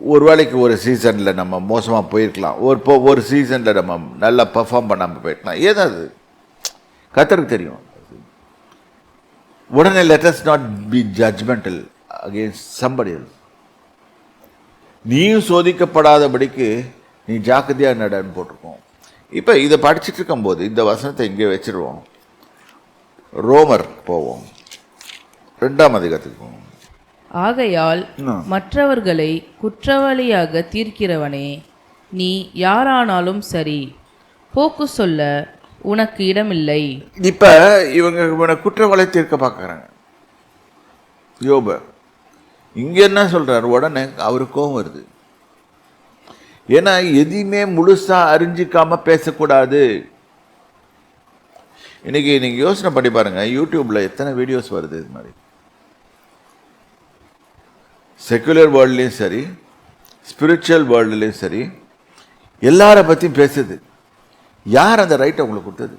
ஒரு வேளைக்கு ஒரு சீசனில் நம்ம மோசமாக போயிருக்கலாம். ஒரு இப்போ ஒரு சீசனில் நம்ம நல்லா பர்ஃபார்ம் பண்ணாமல் போயிருக்கலாம். ஏதாவது. கத்தருக்கு தெரியும். உடனே let's not be judgemental against somebody நீயும் சோதிக்கப்படாதபடிக்கு நீ ஜாக்கிரதையாக நடன்னு போட்டிருக்கோம். இப்போ இதை படிச்சுட்டு இருக்கும்போது இந்த வசனத்தை இங்கே வச்சிருவோம். ரோமர் போவோம். ரெண்டாம் அதிகாரத்துக்கு போவோம். ஆகையால். மற்றவர்களை குற்றவாளியாக தீர்க்கிறவனே நீ யாரானாலும் சரி. போக்கு சொல்ல உனக்கு இடமில்லை. இப்போ இவங்க இவனை குற்றவாளி தீர்க்க பார்க்குறாங்க. யோப இங்கே என்ன சொல்றாரு? உடனே அவருக்கு கோவம் வருது. ஏன்னா எதையுமே முழுசா அறிஞ்சிக்காம பேசக்கூடாது. இன்னைக்கு நீங்க யோசனை பண்ணி பாருங்க யூடியூப்ல எத்தனை வீடியோஸ் வருது இது மாதிரி? செக்குலர் வேர்ல்ட்லேயும் சரி ஸ்பிரிச்சுவல் வேர்ல்டுலேயும் சரி எல்லார பற்றியும் பேசுது. யார் அந்த ரைட்டை உங்களுக்கு கொடுத்தது?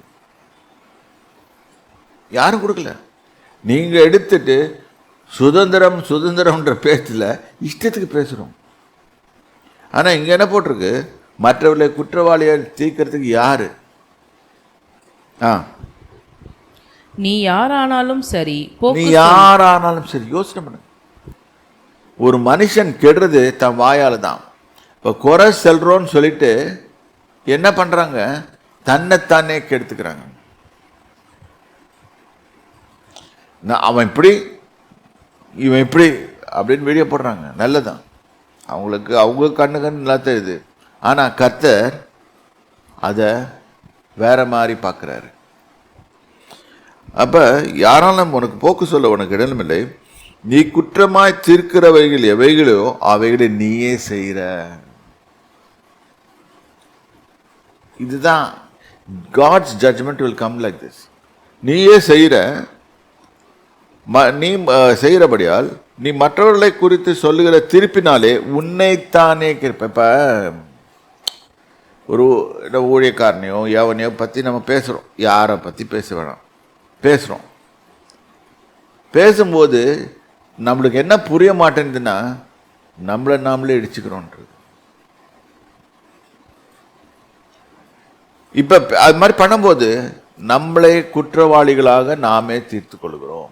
யாரும் கொடுக்கல. நீங்க எடுத்துட்டு சுதந்திரம் சுதந்திரம்ன்ற பேச்சில் இஷ்டத்துக்கு பேசுகிறோம் ஆனா இங்க என்ன போட்டிருக்கு? மற்றவர்களை குற்றவாளியை தீர்க்கறதுக்கு யாரு? ஆ. நீ யாரானாலும் சரி நீ யாரானாலும் சரி யோசனை பண்ணு ஒரு மனுஷன் கெடுறது தன் வாயால் தான் இப்போ குறை செல்றோன்னு சொல்லிட்டு என்ன பண்றாங்க? தன்னைத்தானே கெடுத்துக்கிறாங்க. நான் அவன் இப்படி இவன் இப்படி அப்படின்னு வீடியோ போடுறாங்க. நல்லதான். அவங்களுக்கு அவங்க கண்ணு கண்ணு நல்லா தெரியுது ஆனால் கர்த்தர் அதை வேற மாதிரி பார்க்குறாரு அப்போ யாராலும் உனக்கு போக்கு சொல்ல உனக்கு இடமில்லை. நீ குற்றமாய் தீர்க்கிறவைகள் எவைகளோ அவைகளை நீயே செய்கிற. இதுதான் God's judgement will come like this நீயே செய்கிற ம நீ செய்கிறபடியால் நீ மற்றவர்களை குறித்து சொல்லுகிற திருப்பினாலே உன்னைத்தானே கிருப்ப இப்போ ஒரு ஊழியக்காரனையோ எவனையோ பற்றி நம்ம பேசுகிறோம் யாரை பற்றி பேச வேணாம். பேசுகிறோம் பேசும்போது நம்மளுக்கு என்ன புரிய மாட்டேங்குதுன்னா நம்மளை நாமளே இடிச்சுக்கிறோன்றது. இப்போ அது மாதிரி பண்ணும்போது நம்மளே குற்றவாளிகளாக நாமே தீர்த்து கொள்கிறோம்.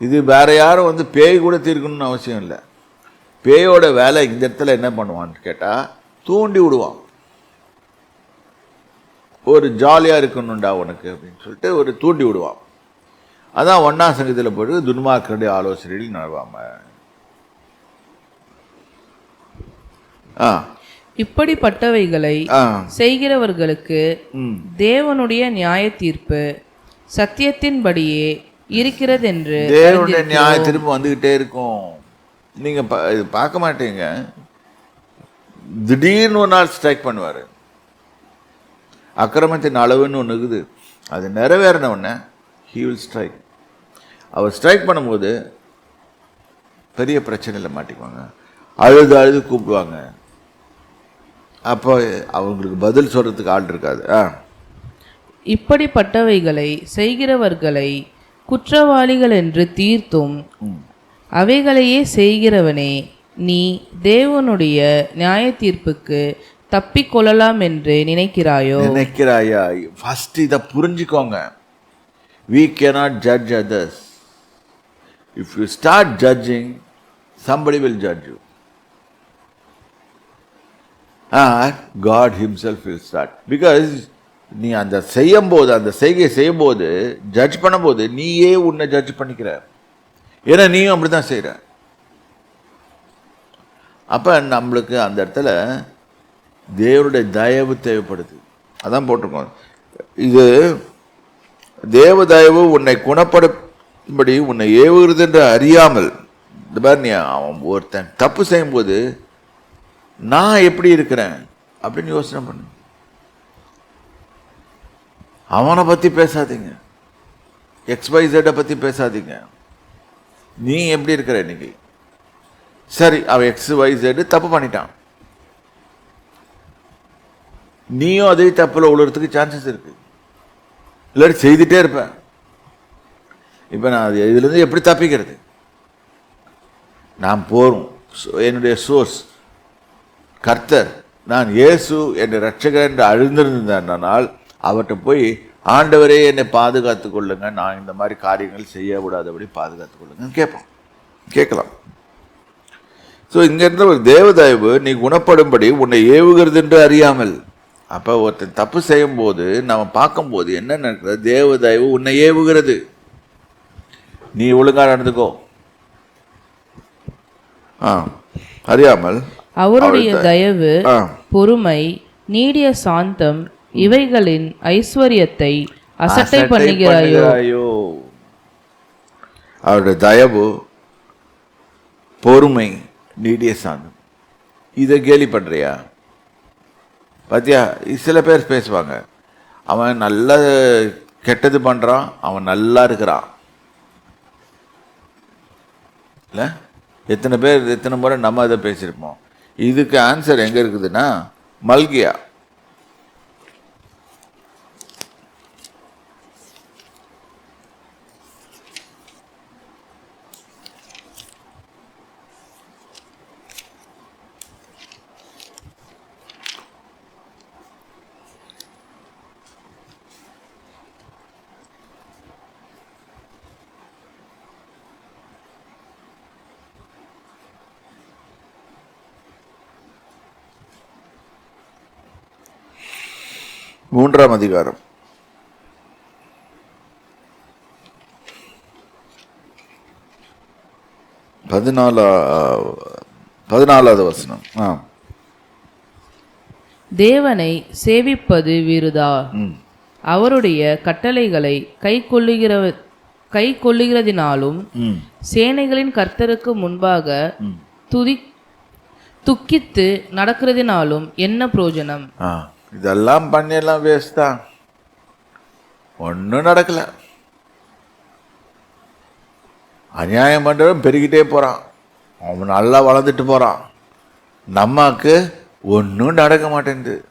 இது வேற யாரும் வந்து பேய் கூட தீர்க்கணும்னு அவசியம் இல்லை. பேயோட வேலை இந்த இடத்துல என்ன பண்ணுவான்னு கேட்டால் தூண்டி விடுவான். ஒரு ஜாலியாக இருக்கணும்டா உனக்கு அப்படின்னு சொல்லிட்டு ஒரு தூண்டி விடுவான். அதான் ஒன்னாம் சங்கத்தில் போட்டு துன்மார்க்கருடைய ஆலோசனையில் நடவாம. ஆ. இப்படிப்பட்டவைகளை செய்கிறவர்களுக்கு தேவனுடைய நியாய தீர்ப்பு சத்தியத்தின்படியே இருக்கிறதென்று தேவனுடைய நியாயம் திரும்ப வந்துக்கிட்டே இருக்கும். நீங்க பா- இது பார்க்க மாட்டீங்க. திடீர்னு ஒரு நாள் ஸ்ட்ரைக் பண்ணுவாரு. அக்கிரமத்தின் அளவுன்னு ஒன்று இருக்குது. அது நிறைவேறின உடனே ஹீ வில் ஸ்ட்ரைக் அவர் ஸ்ட்ரைக் பண்ணும்போது பெரிய பிரச்சனையில் மாட்டிக்குவாங்க. அழுது அழுது கூப்பிடுவாங்க. அப்போ அவங்களுக்கு பதில் சொல்றதுக்கு ஆள் இருக்காது. ஆ. இப்படிப்பட்டவைகளை செய்கிறவர்களை குற்றவாளிகள் என்று தீர்த்தும். அவைகளையே செய்கிறவனே நீ தேவனுடைய நியாய தீர்ப்புக்கு தப்பிக்கொள்ளலாம் என்று நினைக்கிறாயோ? நினைக்கிறாயா? ஃபர்ஸ்ட் இதை புரிஞ்சுக்கோங்க. We cannot judge others. If you start judging somebody will judge you. God god himself will start. Because நீ அந்த செய்யும் போது அந்த செய்கையை செய்யும் போது ஜட்ஜ் பண்ணும்போது நீயே உன்னை ஜட்ஜ் பண்ணிக்கிற. ஏன்னா நீயும் அப்படி தான் செய்கிற அப்போ நம்மளுக்கு அந்த இடத்துல தேவனுடைய தயவு தேவைப்படுது. அதான் போட்டிருக்கோம். இது தேவ தயவு உன்னை இப்படி உன்னை ஏவுகிறது என்று அறியாமல் இந்த மாதிரி நீ அவன் ஒருத்தன் தப்பு செய்யும்போது நான் எப்படி இருக்கிறேன் அப்படின்னு யோசனை பண்ணு. அவனை பற்றி பேசாதீங்க. எக்ஸ்வைசட்டை பற்றி பேசாதீங்க. நீ எப்படி இருக்கிற இன்னைக்கு? சரி அவன் எக்ஸ் ஒய் தப்பு பண்ணிட்டான். நீயும் அதே தப்பில் உழுறதுக்கு சான்சஸ் இருக்கு. இல்லாட்டி செய்துட்டே இருப்பேன் இப்போ நான் அது இதுலேருந்து எப்படி தப்பிக்கிறது? நான் போகிறோம் என்னுடைய சோர்ஸ் கர்த்தர் நான் இயேசு என்ற ரட்சகர் என்று அழுந்திருந்தனால் அவர்கிட்ட போய் ஆண்டவரே என்னை பாதுகாத்து கொள்ளுங்க. நான் இந்த மாதிரி காரியங்கள் செய்யக்கூடாதபடி பாதுகாத்து கொள்ளுங்கன்னு கேட்போம். கேட்கலாம். ஸோ இங்கேருந்து ஒரு தேவதாய்வு நீ குணப்படும்படி உன்னை ஏவுகிறது என்று அறியாமல். அப்போ ஒருத்தன் தப்பு செய்யும்போது நம்ம பார்க்கும்போது என்ன நடக்குது? தேவதாய்வு உன்னை ஏவுகிறது. நீ ஒழுங்கா நடந்துக்கோ. ஆ அறியாமல் அவருடைய தயவு பொறுமை நீடிய சாந்தம் இவைகளின் ஐஸ்வர்யத்தை அசட்டை பண்ணுகிறாயோ? அவருடைய தயவு பொறுமை நீடிய சாந்தம். இதை கேலி பண்றியா? பாத்தியா சில பேர் பேசுவாங்க. அவன் நல்ல கெட்டது பண்றான் அவன் நல்லா இருக்கிறான். இல்லை? எத்தனை பேர் எத்தனை முறை நம்ம அதை பேசியிருப்போம்? இதுக்கு ஆன்சர் எங்கே இருக்குதுன்னா மல்கியா. மூன்றாம் அதிகாரம். பதினாலா பதினாலாவது வசனம். ஆ தேவனை சேவிப்பது விருதா அவருடைய கட்டளைகளை கை கொள்ளுகிற கை கொள்ளுகிறதினாலும் சேனைகளின் கர்த்தருக்கு முன்பாக. துதி துக்கித்து நடக்கிறதினாலும் என்ன பிரயோஜனம் இதெல்லாம் பண்ணி எல்லாம் வேஸ்ட் தான். ஒன்றும் நடக்கல. அநியாயம் பண்ணுறவன் பெருகிட்டே போகிறான் அவன் நல்லா வளர்ந்துட்டு போகிறான் நம்மாக்கு ஒன்றும் நடக்க மாட்டேங்குது.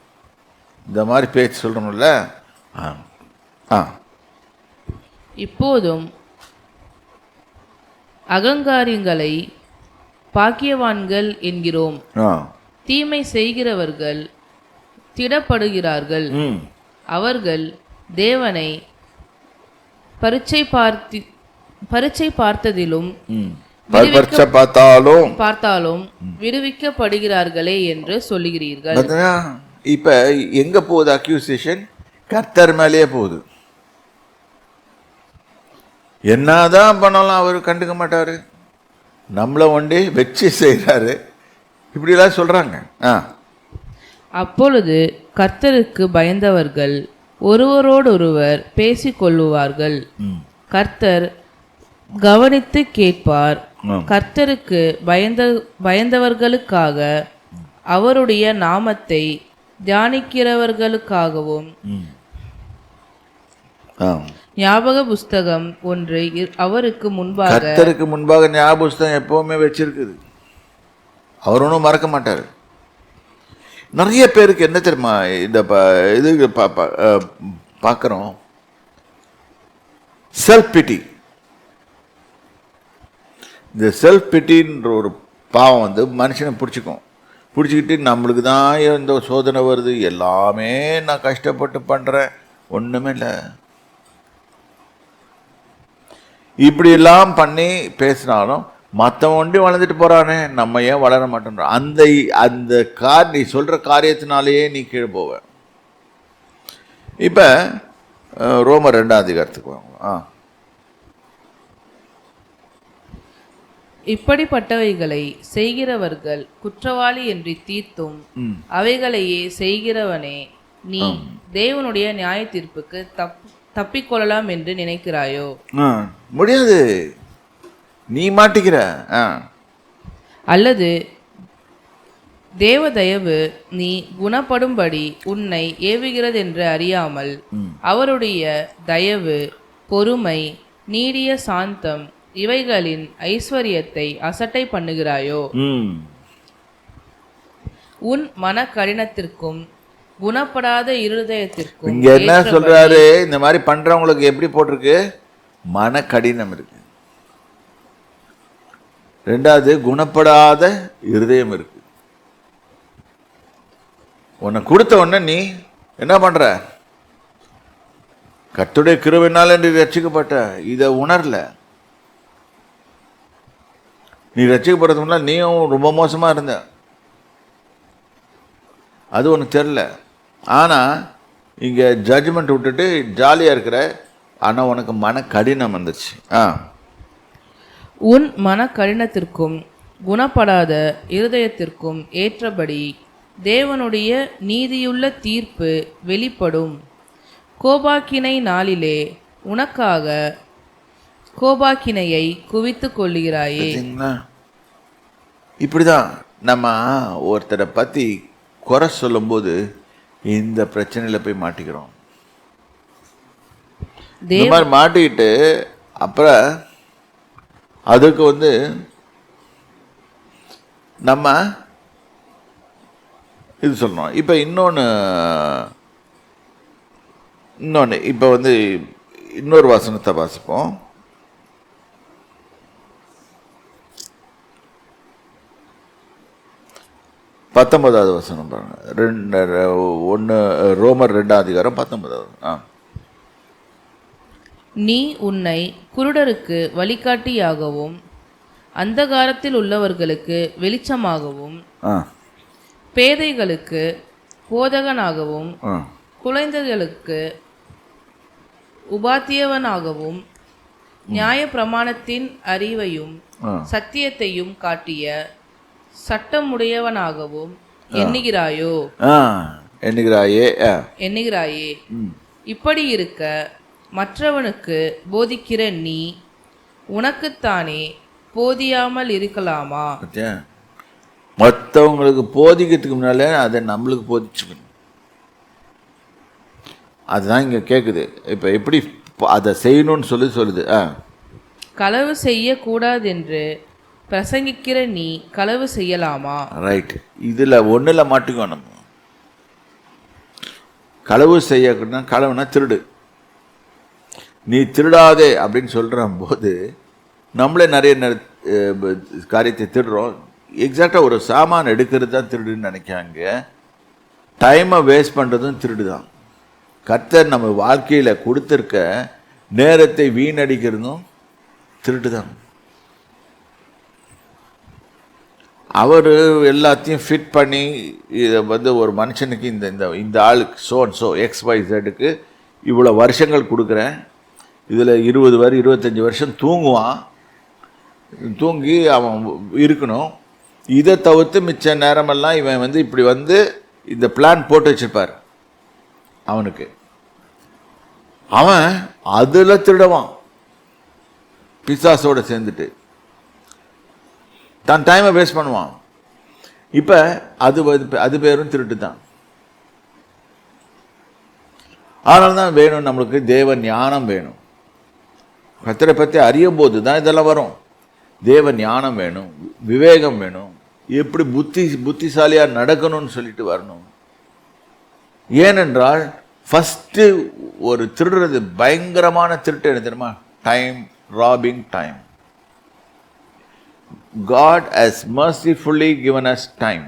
இந்த மாதிரி பேச்சு சொல்கிறோம்ல ஆ. ஆ. இப்போதும் அகங்காரிங்களை பாக்கியவான்கள் என்கிறோம். ஆ. தீமை செய்கிறவர்கள் திடப்படுகிறார்கள். அவர்கள் தேவனை பரீட்சை பார்த்தி பரீட்சை பார்த்ததிலும் பார்த்தாலும் பார்த்தாலும் விடுவிக்கப்படுகிறார்களே என்று சொல்லுகிறீர்கள். இப்போ எங்கே போகுது அக்யூசியேஷன் கர்த்தர் மேலேயே போகுது. என்னதான் பண்ணலாம் அவர் கண்டுக்க மாட்டாரு. நம்மளை ஒண்டி வச்சு செய்கிறாரு இப்படிலாம் சொல்கிறாங்க ஆ. அப்பொழுது கர்த்தருக்கு பயந்தவர்கள் ஒருவரோடொருவர் பேசிக் கொள்ளுவார்கள் ம். கர்த்தர் கவனித்து கேட்பார். கர்த்தருக்கு பயந்த பயந்தவர்களுக்காக அவருடைய நாமத்தை தியானிக்கிறவர்களுக்காகவும் ஞாபக புஸ்தகம் ஒன்று அவருக்கு முன்பாக கர்த்தருக்கு முன்பாக ஞாபக புஸ்தகம் எப்பவுமே வச்சிருக்குது. அவர் ஒன்றும் மறக்க மாட்டார். நிறைய பேருக்கு என்ன தெரியுமா இந்த ப இது பார்க்குறோம் செல்ஃப் பிட்டி இந்த செல்ஃப் பிட்டின்ற ஒரு பாவம் வந்து மனுஷனை பிடிச்சிக்கும். பிடிச்சிக்கிட்டு நம்மளுக்கு தான் இந்த சோதனை வருது எல்லாமே நான் கஷ்டப்பட்டு பண்ணுறேன் ஒன்றுமே இல்லை. இப்படியெல்லாம் பண்ணி பேசினாலும் மற்றவன் ஒண்டி வளர்ந்துட்டு போகிறானே நம்ம ஏன் வளர மாட்டோன்றோம் அந்த அந்த கார் நீ சொல்கிற காரியத்தினாலேயே நீ கீழே போவ. இப்போ ரோமர் ரெண்டாம் அதிகாரத்துக்கு வாங்க. ஆ. இப்படிப்பட்டவைகளை செய்கிறவர்கள் குற்றவாளி என்று தீர்த்தும் அவைகளையே செய்கிறவனே நீ தேவனுடைய நியாய தீர்ப்புக்கு தப் தப்பிக்கொள்ளலாம் என்று நினைக்கிறாயோ? முடியாது. நீ மாட்டிக்கிற அல்லது தேவதயவு நீ குணப்படும்படி உன்னை ஏவுகிறதென்று அறியாமல் ம். அவருடைய தயவு பொறுமை நீடிய சாந்தம் இவைகளின் ஐஸ்வர்யத்தை அசட்டை பண்ணுகிறாயோ? உன் மன கடினத்திற்கும் குணப்படாத இருதயத்திற்கும் இங்க என்ன சொல்றாரு? இந்த மாதிரி பண்றவங்களுக்கு எப்படி போட்டிருக்கு? மன கடினம் இருக்கு. ரெண்டாவது குணப்படாத இருதயம் இருக்கு. உன்னை கொடுத்த உடனே நீ என்ன பண்ற? கத்துடைய கிருவினால் என்று ரட்சிக்கப்பட்ட இதை உணரல. நீ ரட்சிக்கப்படுறதுக்கு முன்னால் நீயும் ரொம்ப மோசமாக இருந்த. அது ஒன்று தெரில ஆனால் இங்கே ஜட்ஜ்மெண்ட் விட்டுட்டு ஜாலியாக இருக்கிற ஆனால் உனக்கு மன கடினம் வந்துச்சு ஆ. உன் மன கடினத்திற்கும் குணப்படாத இருதயத்திற்கும் ஏற்றபடி தேவனுடைய நீதியுள்ள தீர்ப்பு வெளிப்படும். கோபாக்கினை நாளிலே உனக்காக கோபாக்கினையை குவித்துக் கொள்ளுகிறாயே. பார்த்தீங்களா? இப்படிதான் நம்ம ஒருத்தரை பற்றி குறை சொல்லும்போது இந்த பிரச்சனையில் போய் மாட்டிக்கிறோம். இந்த மாதிரி மாட்டிக்கிட்டு அப்புறம் அதுக்கு வந்து நம்ம இது சொல்லணும். இப்போ இன்னொன்று இன்னொன்று இப்போ வந்து இன்னொரு வசனத்தை வாசிப்போம். பத்தொன்பதாவது வசனம் பாருங்கள் ரெண்டு ஒன்று ரோமர் ரெண்டாம் அதிகாரம் பத்தொன்பதாவது. ஆ. நீ உன்னை குருடருக்கு வழிகாட்டியாகவும் அந்தகாரத்தில் உள்ளவர்களுக்கு வெளிச்சமாகவும் பேதைகளுக்கு போதகனாகவும் குழந்தைகளுக்கு உபாத்தியவனாகவும் நியாய பிரமாணத்தின் அறிவையும் சத்தியத்தையும் காட்டிய சட்டமுடையவனாகவும் எண்ணுகிறாயோ? எண்ணுகிறாயே. எண்ணுகிறாயே. இப்படி இருக்க மற்றவனுக்கு போதிக்கிற நீ உனக்குத்தானே போதியாமல் இருக்கலாமா? பார்த்தியா மற்றவங்களுக்கு போதிக்கிறதுக்கு முன்னாலே அதை நம்மளுக்கு போதிச்சுக்கணும். அதுதான் இங்கே கேட்குது இப்போ எப்படி அதை செய்யணும்னு சொல்லி சொல்லுது. ஆ. களவு செய்யக்கூடாதென்று பிரசங்கிக்கிற நீ களவு செய்யலாமா? ரைட் இதில் ஒன்றில் மாட்டிக்கோ நம்ம களவு செய்யணும்னா களவுனா திருடு. நீ திருடாதே அப்படின்னு சொல்கிற போது நம்மளே நிறைய காரியத்தை திருடுறோம். எக்ஸாக்டாக ஒரு சாமான் எடுக்கிறது தான் திருடுன்னு நினைக்காங்க. டைமை வேஸ்ட் பண்ணுறதும் திருடு தான் கர்த்தர் நம்ம வாழ்க்கையில் கொடுத்துருக்க நேரத்தை வீணடிக்கிறதும் திருட்டு தான் அவர் எல்லாத்தையும் ஃபிட் பண்ணி இதை வந்து ஒரு மனுஷனுக்கு இந்த இந்த இந்த ஆளுக்கு சோன் சோ எக்ஸ் ஒய் இவ்வளோ வருஷங்கள் கொடுக்குறேன். இதில் இருபது வரை இருபத்தஞ்சி வருஷம் தூங்குவான். தூங்கி அவன் இருக்கணும். இதை தவிர்த்து மிச்ச நேரமெல்லாம் இவன் வந்து இப்படி வந்து இந்த பிளான் போட்டு வச்சுருப்பார். அவனுக்கு. அவன் அதில் திருடுவான். பிசாசோட சேர்ந்துட்டு. தான் டைமை வேஸ்ட் பண்ணுவான். இப்போ அது அது பேரும் திருட்டு தான் அதனால தான் வேணும் நம்மளுக்கு தேவ ஞானம் வேணும். கத்தரை பற்றி அறியும் போது தான் இதெல்லாம் வரும். தேவ ஞானம் வேணும் விவேகம் வேணும். எப்படி புத்தி புத்திசாலியாக நடக்கணும்னு சொல்லிட்டு வரணும். ஏனென்றால் ஃபஸ்ட்டு ஒரு திருடுறது பயங்கரமான திருட்டு என்ன தெரியுமா? Time robbing time God has mercifully given us time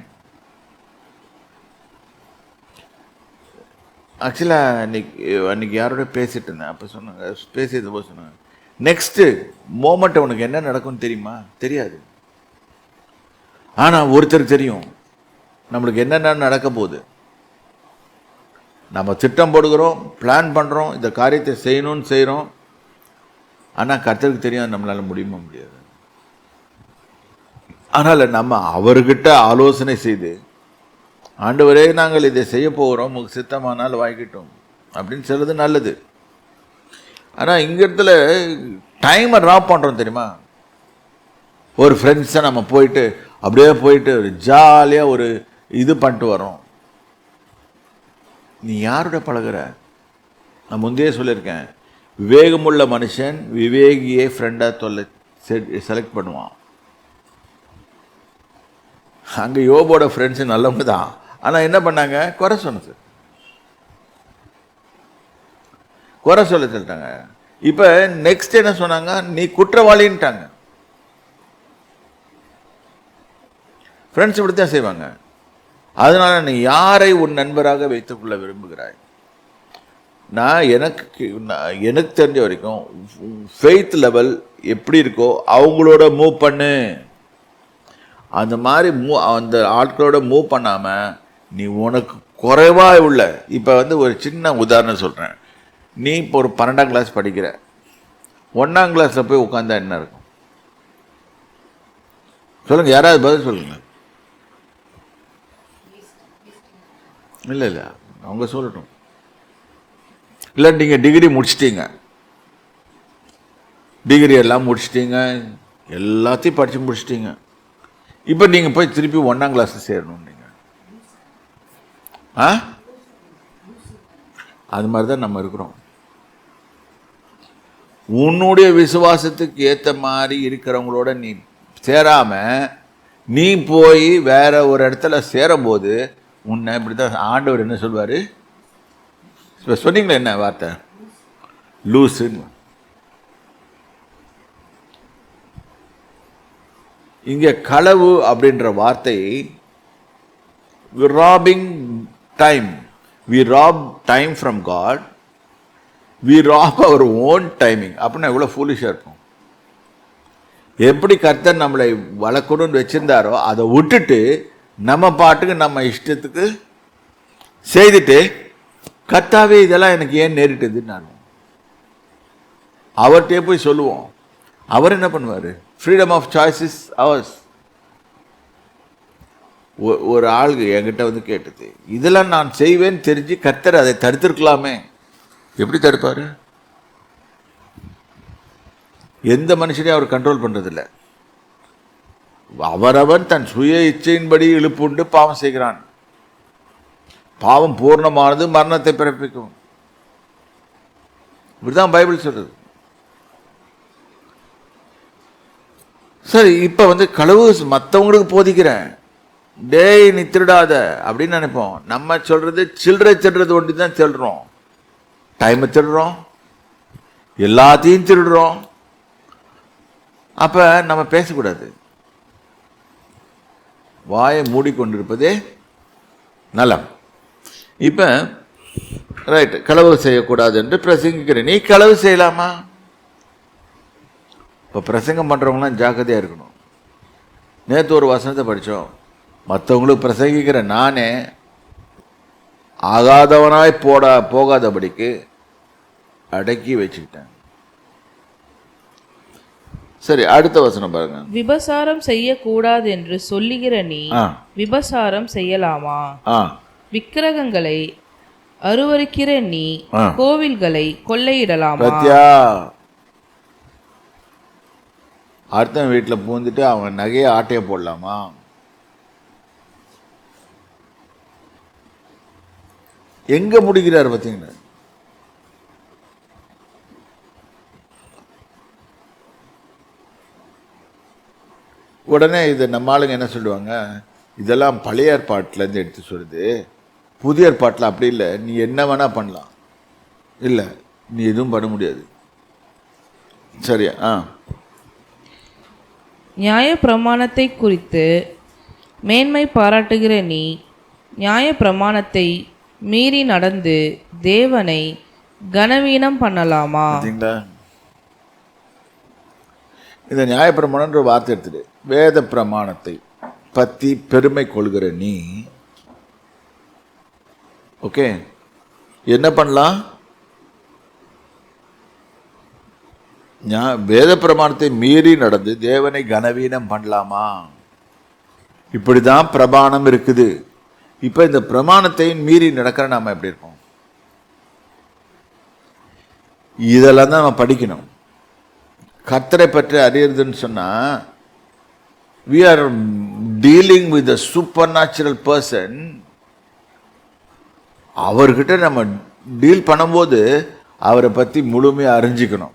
ஆக்சுவலாக அன்னைக்கு அன்னைக்கு யாரோட பேசிட்டு இருந்தேன்? அப்போ சொன்னாங்க பேசியது போது சொன்னாங்க. நெக்ஸ்ட்டு மோமெண்ட் உனக்கு என்ன நடக்கும்னு தெரியுமா? தெரியாது. ஆனால் ஒருத்தர் தெரியும். நம்மளுக்கு என்னென்ன நடக்க போகுது. நம்ம திட்டம் போடுகிறோம் பிளான் பண்ணுறோம் இந்த காரியத்தை செய்யணும்னு செய்கிறோம் ஆனால் கர்த்தருக்கு தெரியும் நம்மளால் முடியுமா முடியாது. ஆனால் நம்ம அவர்கிட்ட ஆலோசனை செய்து ஆண்டு ஆண்டவரே நாங்கள் இதை செய்ய போகிறோம் உங்களுக்கு சித்தமானால் வாங்கிட்டோம் அப்படின்னு சொல்கிறது நல்லது. ஆனால் இங்க இடத்துல டைமை ட்ராப் பண்ணுறோம் தெரியுமா? ஒரு ஃப்ரெண்ட்ஸை நம்ம போயிட்டு அப்படியே போயிட்டு ஒரு ஜாலியாக ஒரு இது பண்ணிட்டு வரோம் நீ யாரோட பழகுற? நான் முந்தையே சொல்லியிருக்கேன். விவேகமுள்ள மனுஷன் விவேகியே ஃப்ரெண்டாக தொல்லை செலக்ட் பண்ணுவான். அங்கே யோபோட ஃப்ரெண்ட்ஸு நல்லவங்க தான். ஆனால் என்ன பண்ணாங்க? குறை சொன்னது. குறை சொல்ல சொல்லிட்டாங்க. இப்போ நெக்ஸ்ட் என்ன சொன்னாங்க? நீ குற்றவாளின்ட்டாங்க. ஃப்ரெண்ட்ஸ் இப்படி தான் செய்வாங்க. அதனால் நீ யாரை உன் நண்பராக வைத்துக்கொள்ள விரும்புகிறாய்? நான் எனக்கு நான் எனக்கு தெரிஞ்ச வரைக்கும் ஃபெய்த் லெவல் எப்படி இருக்கோ அவங்களோட மூவ் பண்ணு. அந்த மாதிரி மூ அந்த ஆட்களோட மூவ் பண்ணாமல் நீ உனக்கு குறைவாக உள்ள இப்போ வந்து ஒரு சின்ன உதாரணம் சொல்கிறேன் நீ இப்போ ஒரு பன்னெண்டாம் கிளாஸ் படிக்கிற. ஒன்றாம் கிளாஸில் போய் உட்காந்தா என்ன இருக்கும்? சொல்லுங்கள் யாராவது பதில் சொல்லுங்கள் இல்லை இல்லை அவங்க சொல்லட்டும். இல்லை நீங்கள் டிகிரி முடிச்சிட்டீங்க. டிகிரி எல்லாம் முடிச்சிட்டீங்க. எல்லாத்தையும் படித்து முடிச்சிட்டீங்க. இப்போ நீங்கள் போய் திருப்பி ஒன்றாம் கிளாஸில் சேரணும் நீங்கள் ஆ? அது மாதிரி தான் நம்ம இருக்கிறோம். உன்னுடைய விசுவாசத்துக்கு ஏற்ற மாதிரி இருக்கிறவங்களோட நீ சேராமல் நீ போய் வேற ஒரு இடத்துல சேரும்போது உன்னை இப்படி தான் ஆண்டவர் என்ன சொல்வார்? இப்போ சொன்னீங்களே என்ன வார்த்தை? லூசுன்னு. இங்கே களவு அப்படின்ற வார்த்தை robbing time we rob time from God we rob our own timing அப்படின்னா எவ்வளோ ஃபூலிஷாக இருக்கும். எப்படி கர்த்தர் நம்மளை வளர்க்கணும்னு வச்சுருந்தாரோ அதை விட்டுட்டு நம்ம பாட்டுக்கு நம்ம இஷ்டத்துக்கு செய்துட்டு கர்த்தாவே இதெல்லாம் எனக்கு ஏன் நேரிட்டதுன்னு நான்? அவர்கிட்டே போய் சொல்லுவோம். அவர் என்ன பண்ணுவார்? ஃப்ரீடம் ஆஃப் சாய்ஸஸ் அவர்ஸ் ஒரு ஆளுக்கு என்கிட்ட வந்து கேட்டது இதெல்லாம் நான் செய்வேன்னு தெரிஞ்சு கர்த்தர் அதை தடுத்திருக்கலாமே. எப்படி தடுப்பார்? எந்த மனுஷனையும் அவர் கண்ட்ரோல் பண்ணுறதில்ல அவரவன் தன் சுய இச்சையின்படி இழுப்புண்டு பாவம் செய்கிறான். பாவம் பூர்ணமானது மரணத்தை பிறப்பிக்கும். இப்படிதான் பைபிள் சொல்றது. சரி இப்போ வந்து களவு மற்றவங்களுக்கு போதிக்கிறேன். டேய் நீ திருடாத அப்படின்னு நினைப்போம். நம்ம சொல்றது சில்லறை சில்றது ஒன்று தான் சொல்றோம் டைமை திருடுறோம். எல்லாத்தையும் திருடுறோம். அப்போ நம்ம பேசக்கூடாது. வாயை மூடிக்கொண்டிருப்பதே நலம். இப்போ ரைட் களவு செய்யக்கூடாது என்று பிரசங்கிக்கிறேன். நீ களவு செய்யலாமா? இப்போ பிரசங்கம் பண்ணுறவங்களாம் ஜாக்கிரதையாக இருக்கணும். நேற்று ஒரு வசனத்தை படித்தோம் மற்றவங்களுக்கு பிரசங்கிக்கிற நானே ஆகாதவனாய் போடா போகாதபடிக்கு அடக்கி வச்சுக்கிட்டேன் சரி அடுத்த வசனம் பாருங்க. விபசாரம் செய்யக்கூடாது என்று சொல்லுகிற நீ விபசாரம் செய்யலாமா? விக்கிரகங்களை அருவருக்கிற நீ. கோவில்களை கொள்ளையிடலாமா? அடுத்தவன் வீட்டில் பூந்துட்டு அவன் நகையை ஆட்டைய போடலாமா? எங்கே முடிக்கிறார் பார்த்தீங்கன்னா உடனே இது நம்ம ஆளுங்க என்ன சொல்லுவாங்க? இதெல்லாம் பழைய ஏற்பாட்டிலேருந்து எடுத்து சொல்லுது. புதிய ஏற்பாட்டில் அப்படி இல்லை. நீ என்ன வேணால் பண்ணலாம். இல்லை நீ எதுவும் பண்ண முடியாது. சரியா? ஆ. நியாய பிரமாணத்தை குறித்து மேன்மை பாராட்டுகிற நீ நியாய பிரமாணத்தை மீறி நடந்து தேவனை கனவீனம் பண்ணலாமா? பார்த்தீங்களா? இந்த நியாயப்பிரமாணன்ற வார்த்தை எடுத்துட்டு வேத பிரமாணத்தை பற்றி பெருமை கொள்கிற நீ ஓகே? என்ன பண்ணலாம்? வேத பிரமாணத்தை மீறி நடந்து தேவனை கனவீனம் பண்ணலாமா? இப்படி தான் பிரமாணம் இருக்குது. இப்போ இந்த பிரமாணத்தையும் மீறி நடக்கிற நாம் எப்படி இருக்கோம் இதெல்லாம் தான் நம்ம படிக்கணும். கர்த்தரை பற்றி அறியறதுன்னு we are dealing with with supernatural person அவர்கிட்ட நம்ம டீல் பண்ணும்போது அவரை பற்றி முழுமையாக அறிஞ்சிக்கணும்.